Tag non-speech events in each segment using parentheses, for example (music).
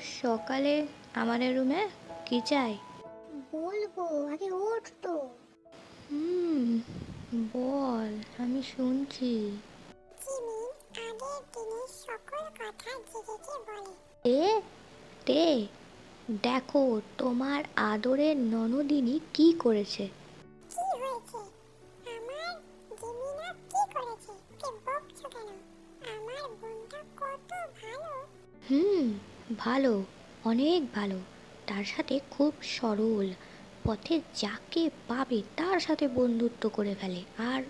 সকালে আমাদের রুমে কি চাই? বলব আগে ওঠ তো। হুম বল আমি শুনছি। এ তে দেখো তোমার আদরের ননদিনী কি করেছে? ভালো অনেক ভালো। তার সাথে খুব সরল। পথে যাকে পাবে তার সাথে বন্ধুত্ব করে ফেলে। আর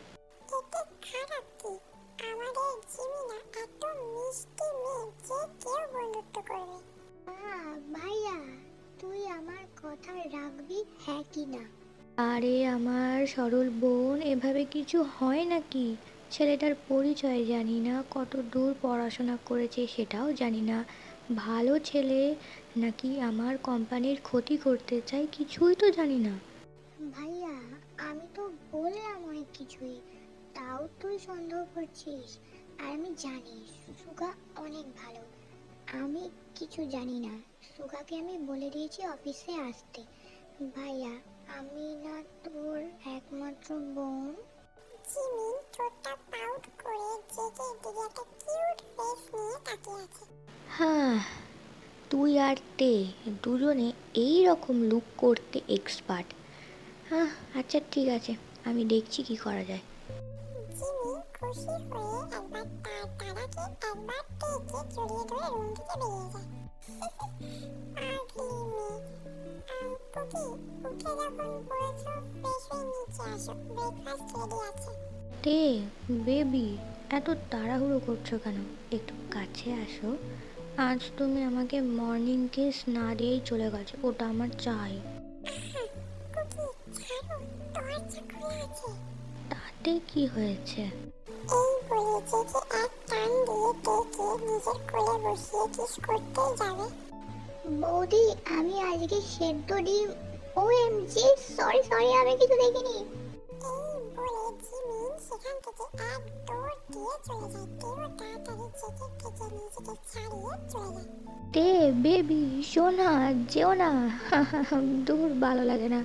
ভাইয়া তুই আমার কথা রাখবি হ্যাঁ কি না? আরে আমার সরল বোন এভাবে কিছু হয় নাকি? ছেলেটার পরিচয় জানি না কত দূর পড়াশোনা করেছে সেটাও জানি না। ভালো ছেলে নাকি আমার কোম্পানির ক্ষতি করতে চাই কিছুই তো জানি না। ভাইয়া আমি তো বললাম অনেক কিছুই তাও তুই সন্দেহ করছিস? আর আমি জানি সুগা অনেক ভালো। আমি কিছু জানি না। সুগাকে আমি বলে দিয়েছি অফিসে আসতে। ভাইয়া আমি না তোর একমাত্র বোন। জিমিন হ্যাঁ তুই আর তে দুজনে এই রকম লুক করতে এক্সপার্ট হ্যাঁ আচ্ছা ঠিক আছে, আমি দেখছি কি করা যায়। বেবি এত তাড়াহুড়ো করছ কেন? একটু কাছে আসো। আজ তুমি আমাকে মর্নিং কিস না দিয়েই চলে গেছো ওটা আমার চাই। তাতে কি হয়েছে? এই বলে যে যে এক টান দিয়ে টেকে নিজের কোলে বসিয়ে কিস করতে যাবে। বৌদি আমি আজকে সেদ্ধ ডিম O M G sorry sorry আমি কিছু দেখিনি। সেখান থেকে এক দৌড় দিয়ে চলে যায়। তাড়াতাড়ি থেকে নিজেকে ছাড়িয়ে চলে যায়। তে বেবি শোনা যেও না। (laughs) দূর ভালো লাগে না।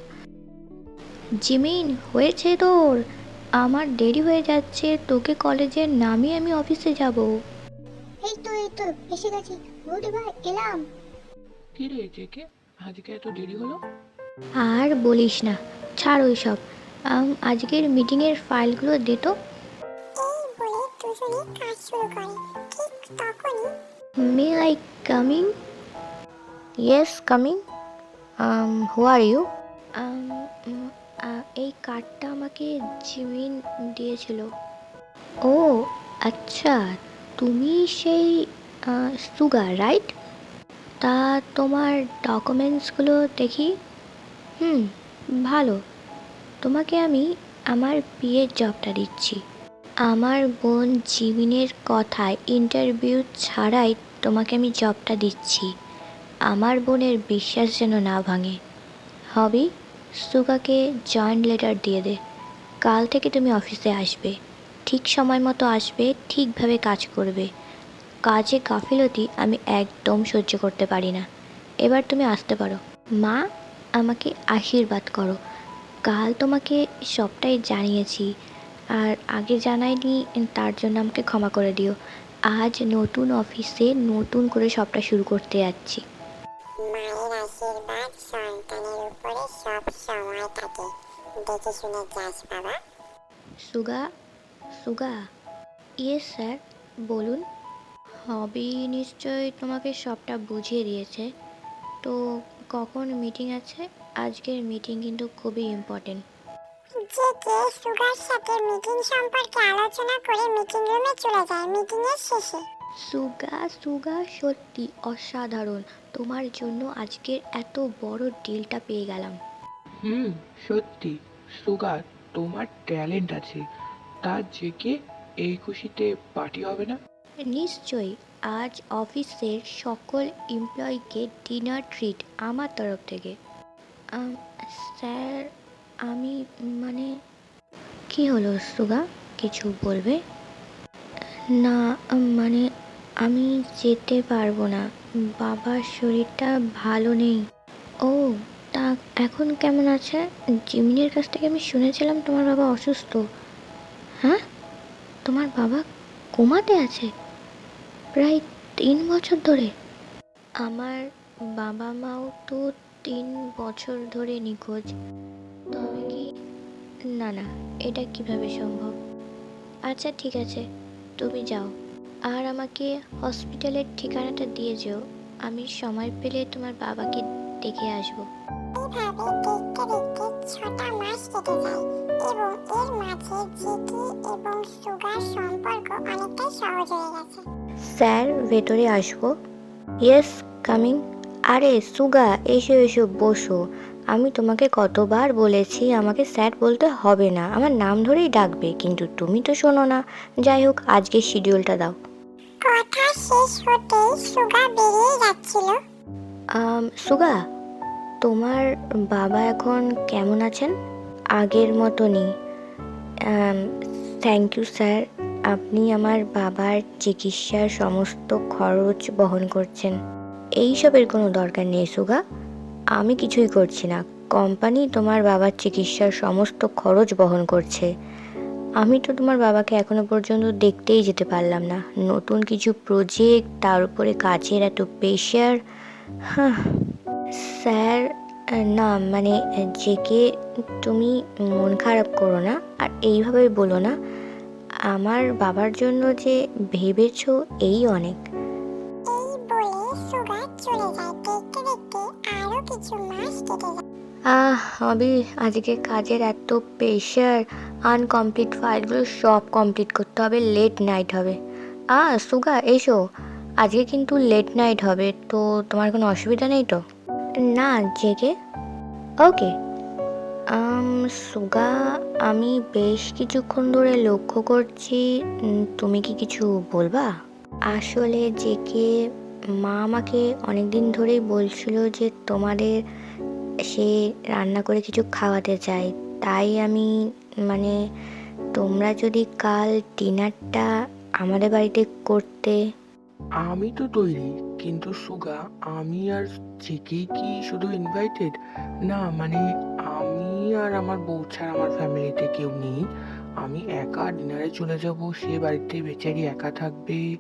জিমিন হয়েছে তোর? আমার দেরি হয়ে যাচ্ছে তোকে কলেজে নামিয়ে আমি অফিসে যাব। এই তো এই তো এসে গেছি। বৌদি ভাই এলাম। কি রে জেকে? আজকে এত দেরি হলো? আর বলিস না ছাড় ওই সব আজকের মিটিংয়ের ফাইলগুলো দে তো। May I coming yes coming who are you এই কার্ডটা আমাকে জিমিন দিয়েছিল। ও আচ্ছা তুমি সেই সুগার রাইট তা তোমার ডকুমেন্টসগুলো দেখি। হুম ভালো। তোমাকে আমি আমার বিয়ের জবটা দিচ্ছি। আমার বোন জিমিনের কথায় ইন্টারভিউ ছাড়াই তোমাকে আমি জবটা দিচ্ছি। আমার বোনের বিশ্বাস যেন না ভাঙে। হবি, সুগাকে জয়েন্ট লেটার দিয়ে দে। কাল থেকে তুমি অফিসে আসবে। ঠিক সময় মতো আসবে, ঠিকভাবে কাজ করবে। কাজে গাফিলতি আমি একদম সহ্য করতে পারি না। এবার তুমি আসতে পারো। মা, আমাকে আশীর্বাদ করো। কাল তোমাকে সবটাই জানিয়েছি। আর আগে জানাইনি তার জন্য আমাকে ক্ষমা করে দিও। আজ নতুন অফিসে নতুন করে সবটা শুরু করতে যাচ্ছি। মায়ের আশীর্বাদ সন্তানের উপরে সব সময় থাকে। দেখে শুনে যাস বাবা। সুগা সুগা। ইয়েস স্যার বলুন। হবি নিশ্চয়ই তোমাকে সবটা বুঝিয়ে দিয়েছে। তো কখন মিটিং আছে? আজকের মিটিং কিন্তু খুবই ইম্পর্টেন্ট যে কে সুগার সাথে মিটিং সম্পর্কে আলোচনা করে মিটিং রুমে চলে যায় মিটিং এর শেষে। সুগা সুগা সত্যি অসাধারণ। তোমার জন্য আজকের এত বড় ডিলটা পেয়ে গেলাম। হুম সত্যি। সুগার তোমার ট্যালেন্ট আছে। তা জেকে এই খুশিতে পার্টি হবে না? নিশ্চয়ই আজ অফিসের সকল এমপ্লয়িকে ডিনার ট্রিট আমার তরফ থেকে। স্যার, আমি মানে কি হলো সুগা? কিছু বলবে? না মানে আমি যেতে পারব না। বাবার শরীরটা ভালো নেই। ও, তা এখন কেমন আছে? জিমিনের কাছ থেকে আমি শুনেছিলাম তোমার বাবা অসুস্থ। হ্যাঁ? তোমার বাবা কোমাতে আছে? প্রায় তিন বছর ধরে। আমার বাবা মাও তো তিন বছর ধরে নিখোঁজ। তবে কি? না না এটা কীভাবে সম্ভব? আচ্ছা ঠিক আছে তুমি যাও। আর আমাকে হসপিটালের ঠিকানাটা দিয়ে যেও। আমি সময় পেলে তোমার বাবাকে দেখে আসব। এইভাবে দেখতে দেখতে ছটা মাস কেটে যায় এবং এর মাঝে জিকি এবং সুগার সম্পর্ক অনেকটাই সহজ হয়ে গেছে স্যার ভেতরে আসব। ইয়েস কামিং আরে সুগা এসো এসো বসো। আমি তোমাকে কতবার বলেছি আমাকে স্যার বলতে হবে না। আমার নাম ধরেই ডাকবে কিন্তু তুমি তো শোনো না। যাই হোক আজকে শিডিউলটা দাও। কথা শেষ হতেই সুগা বেরিয়ে যাচ্ছিল। সুগা তোমার বাবা এখন কেমন আছেন? আগের মতনই। থ্যাংক ইউ স্যার আপনি আমার বাবার চিকিৎসার সমস্ত খরচ বহন করছেন। এইসবের কোনো দরকার নেই, সুগা। আমি কিছুই করছি না। কোম্পানি তোমার বাবার চিকিৎসার সমস্ত খরচ বহন করছে। আমি তো তোমার বাবাকে এখনও পর্যন্ত দেখতেই যেতে পারলাম না। নতুন কিছু প্রজেক্ট তার উপরে কাজের এত প্রেশার হ্যাঁ স্যার, না মানে যে কে তুমি মন খারাপ করো না, আর এইভাবে বলো না। আমার বাবার জন্য যে ভেবেছো, এই অনেক। আহ, আমি আজকে কাজের এত প্রেশার আনকমপ্লিট ফাইলগুলো সব কমপ্লিট করতে হবে লেট নাইট হবে। আ সুগা, এসো। আজকে কিন্তু লেট নাইট হবে, তো তোমার কোনো অসুবিধা নেই তো? না, জেগে। ওকে সুগা, আমি বেশ কিছুক্ষণ ধরে লক্ষ্য করছি তুমি কি কিছু বলবা? আসলে জেকে মা আমাকে অনেক দিন ধরেই বলছিল যে তোমাদের সে রান্না করে কিছু খাওয়াতে চায়। তাই আমি মানে তোমরা যদি কাল ডিনারটা আমাদের বাড়িতে করতে। আমি তো তৈরি কিন্তু সুগা আমি আর জেকে কি শুধু ইনভাইটেড না মানে আমি আর আমার বউ ছাড়া আমার ফ্যামিলিতে কেউ নেই। আমি একা ডিনারে চলে যাব সে বাড়িতে বেচারি একা থাকবে।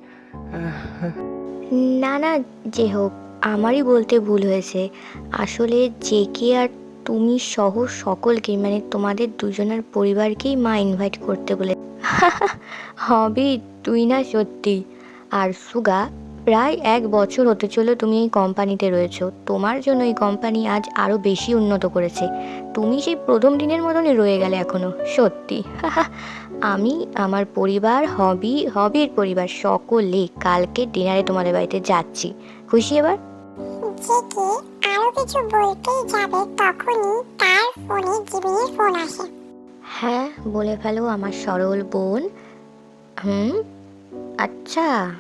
না না যে হোক। আমারই বলতে ভুল হয়েছে। আসলে যে কে আর তুমি সহ সকলকে মানে তোমাদের দুজনের পরিবারকেই মা ইনভাইট করতে বলে (laughs) হবি তুই না সত্যি। আর সুগা, প্রায় এক বছর হতে চলো তুমি এই কোম্পানিতে রয়েছো। তোমার জন্য এই কোম্পানি আজ আরও বেশি উন্নত করেছে। তুমি সেই প্রথম দিনের মতনই রয়ে গেলে এখনও, সত্যি। (laughs) আমি, আমার পরিবার, হবি, হবির পরিবার সকলে কালকে ডিনারে তোমাদের বাড়িতে যাচ্ছি। খুশি এবার? জেকে আরও কিছু বলতেই যাবে তখনই তার ফোনে জিমিনের ফোন আসে। হ্যাঁ বলে ফেলো আমার সরল বোন। হুম? আচ্ছা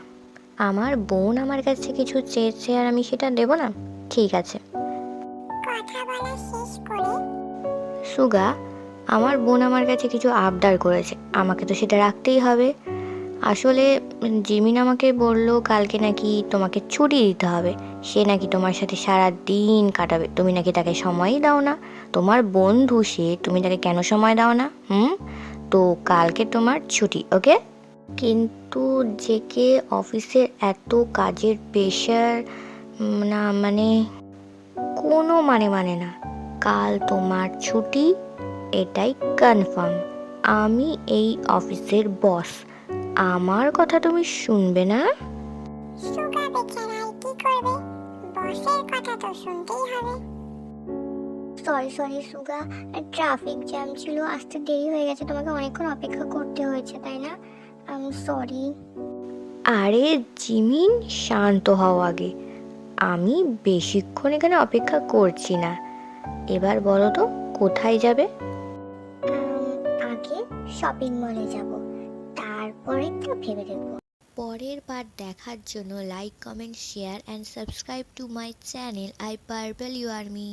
আমার বোন আমার কাছে কিছু চেয়েছে আর আমি সেটা দেবো না? ঠিক আছে। কথা বলা শেষ করে সুগা আমার বোন আমার কাছে কিছু আবদার করেছে। আমাকে তো সেটা রাখতেই হবে। আসলে, জিমিন আমাকে বলল, কালকে নাকি তোমাকে ছুটি দিতে হবে। সে নাকি তোমার সাথে সারা দিন কাটাবে। তুমি নাকি তাকে সময়ই দাও না। তোমার বন্ধু সে, তুমি তাকে কেন সময় দাও না? হুম? তো কালকে তোমার ছুটি, ওকে? কিন্তু যে কে অফিসের এত কাজের প্রেশার না মানে কোনো মানে মানে না। কাল তোমার ছুটি, এটাই কনফার্ম আমি এই অফিসের বস আমার কথা তুমি শুনবে না? সুগা বেচারাই কি করবে? বসের কথা তো শুনতেই হবে। Sorry sorry Suga. Traffic jam ছিল আসতে দেরি হয়ে গেছে তোমাকে অনেকক্ষণ অপেক্ষা করতে হয়েছে তাই না? আমি সরি আরে জিমিন শান্ত হও আগে। আমি বেশিক্ষণ এখানে অপেক্ষা করছি না। এবার বলো তো কোথায় যাবে? আগে শপিং মলে যাব। তো ভেবে দেখব। পরের বার দেখার জন্য like comment share and subscribe to my channel I purple you are me